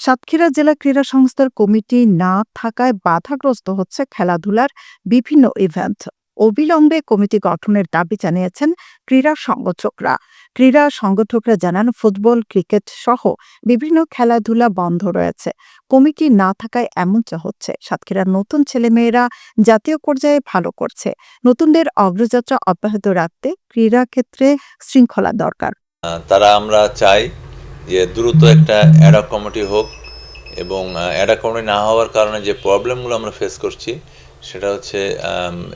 সাতক্ষীরা জেলা ক্রীড়া সংস্থার কমিটি না থাকায় বাধাগ্রস্ত হচ্ছে খেলাধুলার বিভিন্ন ইভেন্ট। অবিলম্বে কমিটি গঠনের দাবি জানিয়েছেন ক্রীড়া সংগঠকরা। ক্রীড়া সংগঠকরা জানান, ফুটবল, ক্রিকেট সহ বিভিন্ন খেলাধুলা বন্ধ রয়েছে। কমিটি না থাকায় এমনটা হচ্ছে, সাতক্ষীরার নতুন ছেলেমেয়েরা জাতীয় পর্যায়ে ভালো করছে। নতুনদের অগ্রযাত্রা অব্যাহত রাখতে ক্রীড়া ক্ষেত্রে শৃঙ্খলা দরকার। তারা আমরা চাই যে দ্রুত একটা অ্যাডা কমিটি হোক এবং অ্যাডা কমিটি না হওয়ার কারণে যে প্রবলেমগুলো আমরা ফেস করছি, সেটা হচ্ছে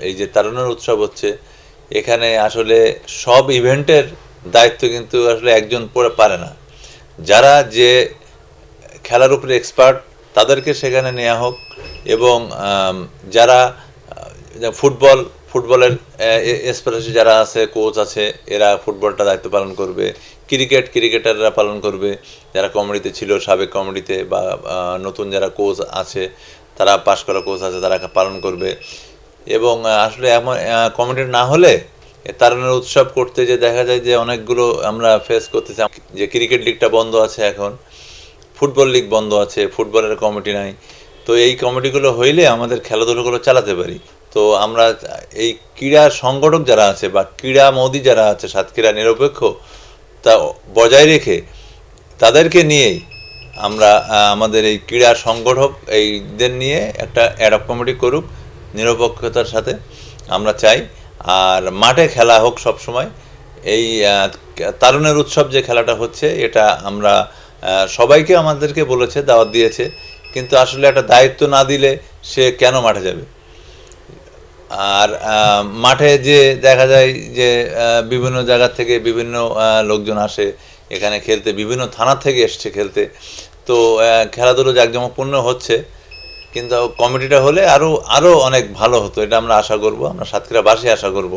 এই যে তারুণের উৎসব হচ্ছে, এখানে আসলে সব ইভেন্টের দায়িত্ব কিন্তু আসলে একজন পরে পারে না। যারা যে খেলার উপরে এক্সপার্ট তাদেরকে সেখানে নেওয়া হোক এবং যারা ফুটবল ফুটবলের স্পেশালি যারা আছে কোচ আছে, এরা ফুটবলটা দায়িত্ব পালন করবে। ক্রিকেট, ক্রিকেটাররা পালন করবে। যারা কমিটিতে ছিল, সাবেক কমিটিতে বা নতুন যারা কোচ আছে, তারা পাশ করা কোচ আছে, তারা পালন করবে। এবং আসলে এমন কমিটি না হলে তারুণের উৎসব করতে যে দেখা যায় যে অনেকগুলো আমরা ফেস করতেছি। যে ক্রিকেট লিগটা বন্ধ আছে এখন ফুটবল লিগ বন্ধ আছে ফুটবলের কমিটি নাই। তো এই কমিটিগুলো হইলে আমাদের খেলাধুলোগুলো চালাতে পারি। তো আমরা এই ক্রীড়া সংগঠক যারা আছে বা ক্রীড়া মোদী যারা আছে সাতক্ষীরা নিরপেক্ষ, তা বজায় রেখে তাদেরকে নিয়েই আমরা আমাদের এই ক্রীড়া সংগঠক এইদের নিয়ে একটা অ্যাডপ কমিটি করুক, নিরপেক্ষতার সাথে আমরা চাই। আর মাঠে খেলা হোক সব সময় এই তারুণের উৎসব যে খেলাটা হচ্ছে, এটা আমরা সবাইকে আমাদেরকে বলেছে, দাওয়াত দিয়েছে। কিন্তু আসলে একটা দায়িত্ব না দিলে সে কেন মাঠে যাবে? আর মাঠে যে দেখা যায় যে বিভিন্ন জায়গা থেকে বিভিন্ন লোকজন আসে, এখানে খেলতে, বিভিন্ন থানা থেকে এসছে খেলতে। তো খেলাধুলো জাঁকজমকপূর্ণ হচ্ছে, কিন্তু কমিটিটা হলে আরও আরও অনেক ভালো হতো, এটা আমরা আশা করব, আমরা সাতক্ষীরাবাসী আশা করব।